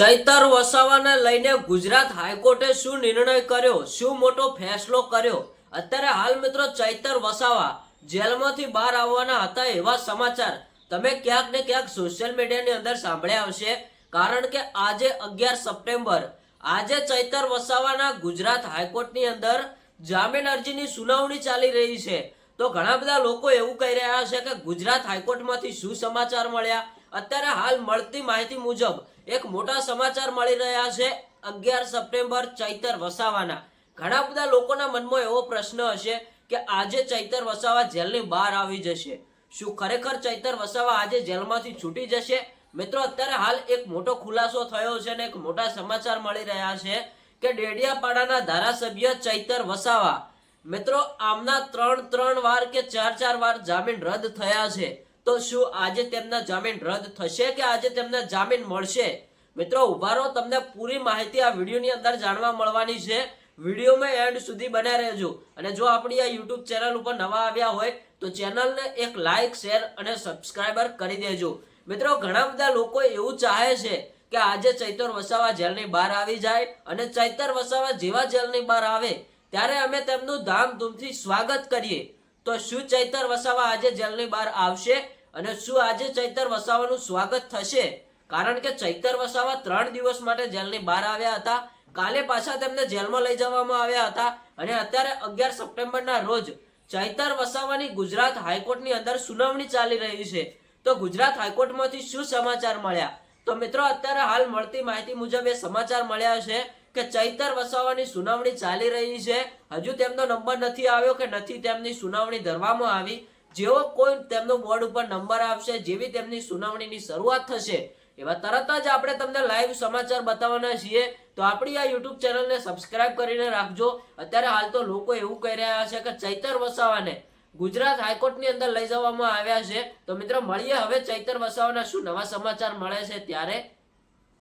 ચૈતર વસાવાને લઈને ગુજરાત હાઈકોર્ટે શું નિર્ણય કર્યો? શું મોટો ફેસલો કર્યો? અત્યારે હાલ મિત્રો ચૈતર વસાવા જેલમાંથી બહાર આવવાના હતા એવા સમાચાર તમે ક્યાંક ને ક્યાંક સોશિયલ મીડિયાની અંદર સાંભળ્યા હશે. કારણ કે આજે અગિયાર સપ્ટેમ્બર, આજે ચૈતર વસાવાના ગુજરાત હાઈકોર્ટની અંદર જામીન અરજીની સુનાવણી ચાલી રહી છે. તો ઘણા બધા લોકો એવું કહી રહ્યા છે કે ગુજરાત હાઈકોર્ટમાંથી શું સમાચાર મળ્યા? અત્યારે હાલ મળતી માહિતી મુજબ એક મોટા સમાચાર મળી રહ્યા છે અગિયાર સપ્ટેમ્બર ચૈતર વસાવાના. ઘણા બધા લોકોના મનમાં એવો પ્રશ્ન હશે કે આજે ચૈતર વસાવા જેલની બહાર આવી જશે. શું ખરેખર ચૈતર વસાવા આજે જેલમાંથી છૂટી જશે? મિત્રો, અત્યારે હાલ એક મોટો ખુલાસો થયો છે અને એક મોટા સમાચાર મળી રહ્યા છે કે ડેડિયાપાડાના ધારાસભ્ય ચૈતર વસાવા મિત્રો, આમના ત્રણ ત્રણ વાર કે ચાર ચાર વાર જામીન રદ થયા છે. તો શું આજે તેમના જામીન રદ થશે કે આજે તેમને જામીન મળશે? મિત્રો, ઊભા રહો, તમને પૂરી માહિતી આ વિડીયોની અંદર જાણવા મળવાની છે. વિડીયોમાં એન્ડ સુધી બન્યા રહેજો. અને જો આપણી આ યુટ્યુબ ચેનલ ઉપર નવા આવ્યા હોય, તો ચેનલને એક લાઇક શેર અને સબસ્ક્રાઈબર કરી દેજો. મિત્રો, ઘણા બધા લોકો એવું ચાહે છે કે આજે ચૈતર વસાવા જેલની બહાર આવી જાય અને ચૈતર વસાવા જેવા જેલની બહાર આવે, ત્યારે અમે તેમનું ધામધૂમથી સ્વાગત કરીએ. તો શું ચૈતર વસાવા આજે જેલની બહાર આવશે? અને શું આજે ચૈતર વસાવાનું સ્વાગત થશે? કારણ કે ચૈતર વસાવા ત્રણ દિવસ માટે જેલની બહાર આવ્યા હતા. કાલે પાછા તેમને જેલમાં લઈ જવામાં આવ્યા હતા. અને અત્યારે અગિયાર સપ્ટેમ્બરના રોજ ચૈતર વસાવાની ગુજરાત હાઈકોર્ટની અંદર સુનાવણી ચાલી રહી છે. તો ગુજરાત હાઈકોર્ટમાંથી શું સમાચાર મળ્યા? તો મિત્રો, અત્યારે હાલ મળતી માહિતી મુજબ એ સમાચાર મળ્યા છે કે ચૈતર વસાવાની સુનાવણી ચાલી રહી છે. હજુ તેમનો નંબર નથી આવ્યો કે નથી તેમની સુનાવણી ધરવામાં આવી. જેવો કોઈ તેમનો બોર્ડ ઉપર નંબર આવશે જેવી તેમની સુનાવણીની શરૂઆત થશે, એવા તરત જ આપણે તમને લાઈવ સમાચાર બતાવવાના છીએ. તો આપણી આ યુટ્યુબ ચેનલને સબસ્ક્રાઇબ કરીને રાખજો. અત્યારે હાલ તો લોકો એવું કહી રહ્યા છે કે ચૈતર વસાવાને ગુજરાત હાઈકોર્ટની અંદર લઈ જવામાં આવ્યા છે. તો મિત્રો, મળીએ હવે ચૈતર વસાવાના શું નવા સમાચાર મળે છે ત્યારે.